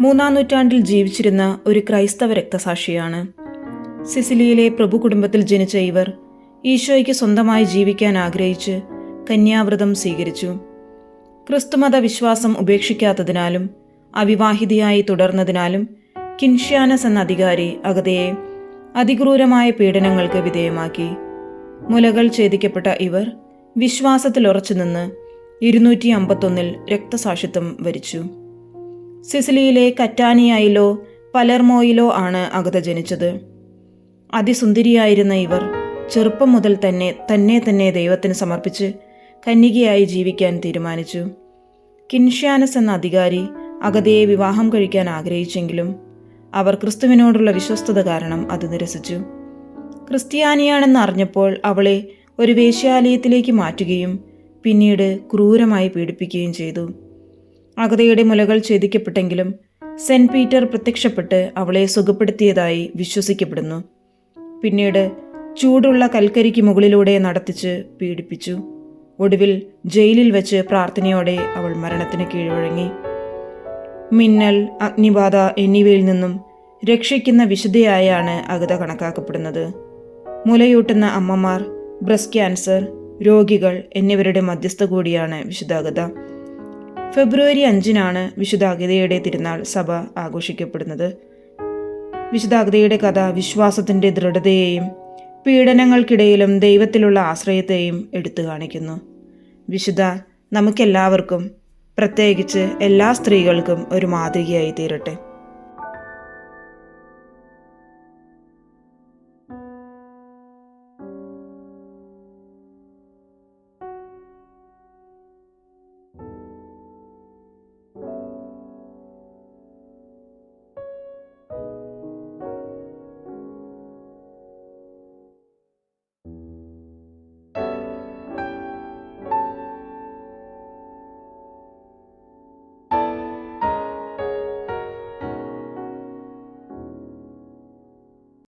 മൂന്നാം നൂറ്റാണ്ടിൽ ജീവിച്ചിരുന്ന ഒരു ക്രൈസ്തവ രക്തസാക്ഷിയാണ്. സിസിലിയിലെ പ്രഭു കുടുംബത്തിൽ ജനിച്ച ഇവർ ഈശോയ്ക്ക് സ്വന്തമായി ജീവിക്കാൻ ആഗ്രഹിച്ച് കന്യാവ്രതം സ്വീകരിച്ചു. ക്രിസ്തുമത വിശ്വാസം ഉപേക്ഷിക്കാത്തതിനാലും അവിവാഹിതയായി തുടർന്നതിനാലും കിൻഷ്യാനസ് എന്ന അധികാരി അഗതയെ അതിക്രൂരമായ പീഡനങ്ങൾക്ക് വിധേയമാക്കി. മുലകൾ ഛേദിക്കപ്പെട്ട ഇവർ വിശ്വാസത്തിൽ ഉറച്ചുനിന്ന് ഇരുന്നൂറ്റി അമ്പത്തൊന്നിൽ രക്തസാക്ഷിത്വം വരിച്ചു. സിസിലിയിലെ കറ്റാനിയായിലോ പലർമോയിലോ ആണ് അഗത ജനിച്ചത്. അതിസുന്ദരിയായിരുന്ന ഇവർ ചെറുപ്പം മുതൽ തന്നെ തന്നെ തന്നെ ദൈവത്തിന് സമർപ്പിച്ച് കന്യകയായി ജീവിക്കാൻ തീരുമാനിച്ചു. കിൻഷ്യാനസ് എന്ന അധികാരി അഗതയെ വിവാഹം കഴിക്കാൻ ആഗ്രഹിച്ചെങ്കിലും അവർ ക്രിസ്തുവിനോടുള്ള വിശ്വസ്തത കാരണം അത് നിരസിച്ചു. ക്രിസ്ത്യാനിയാണെന്ന് അറിഞ്ഞപ്പോൾ അവളെ ഒരു വേശ്യാലയത്തിലേക്ക് മാറ്റുകയും പിന്നീട് ക്രൂരമായി പീഡിപ്പിക്കുകയും ചെയ്തു. അഗതയുടെ മുലകൾ ഛേദിക്കപ്പെട്ടെങ്കിലും സെന്റ് പീറ്റർ പ്രത്യക്ഷപ്പെട്ട് അവളെ സുഖപ്പെടുത്തിയതായി വിശ്വസിക്കപ്പെടുന്നു. പിന്നീട് ചൂടുള്ള കൽക്കരിക്ക് മുകളിലൂടെ നടത്തിച്ച് പീഡിപ്പിച്ചു. ഒടുവിൽ ജയിലിൽ വെച്ച് പ്രാർത്ഥനയോടെ അവൾ മരണത്തിന് കീഴ്വഴങ്ങി. മിന്നൽ അഗ്നിബാധ എന്നിവയിൽ നിന്നും രക്ഷിക്കുന്ന വിശുദ്ധയായാണ് അഗത കണക്കാക്കപ്പെടുന്നത്. മുലയൂട്ടുന്ന അമ്മമാർ ബ്രസ്റ്റ് ക്യാൻസർ രോഗികൾ എന്നിവരുടെ മധ്യസ്ഥ കൂടിയാണ് വിശുദ്ധ അഗത. ഫെബ്രുവരി അഞ്ചിനാണ് വിശുദ്ധ അഗതയുടെ തിരുനാൾ സഭ ആഘോഷിക്കപ്പെടുന്നത്. വിശുദ്ധ അഗതയുടെ കഥ വിശ്വാസത്തിന്റെ ദൃഢതയെയും പീഡനങ്ങൾക്കിടയിലും ദൈവത്തിലുള്ള ആശ്രയത്തെയും എടുത്തു കാണിക്കുന്നു. വിശുദ്ധ നമുക്കെല്ലാവർക്കും പ്രത്യേകിച്ച് എല്ലാ സ്ത്രീകൾക്കും ഒരു മാതൃകയായി തീരട്ടെ.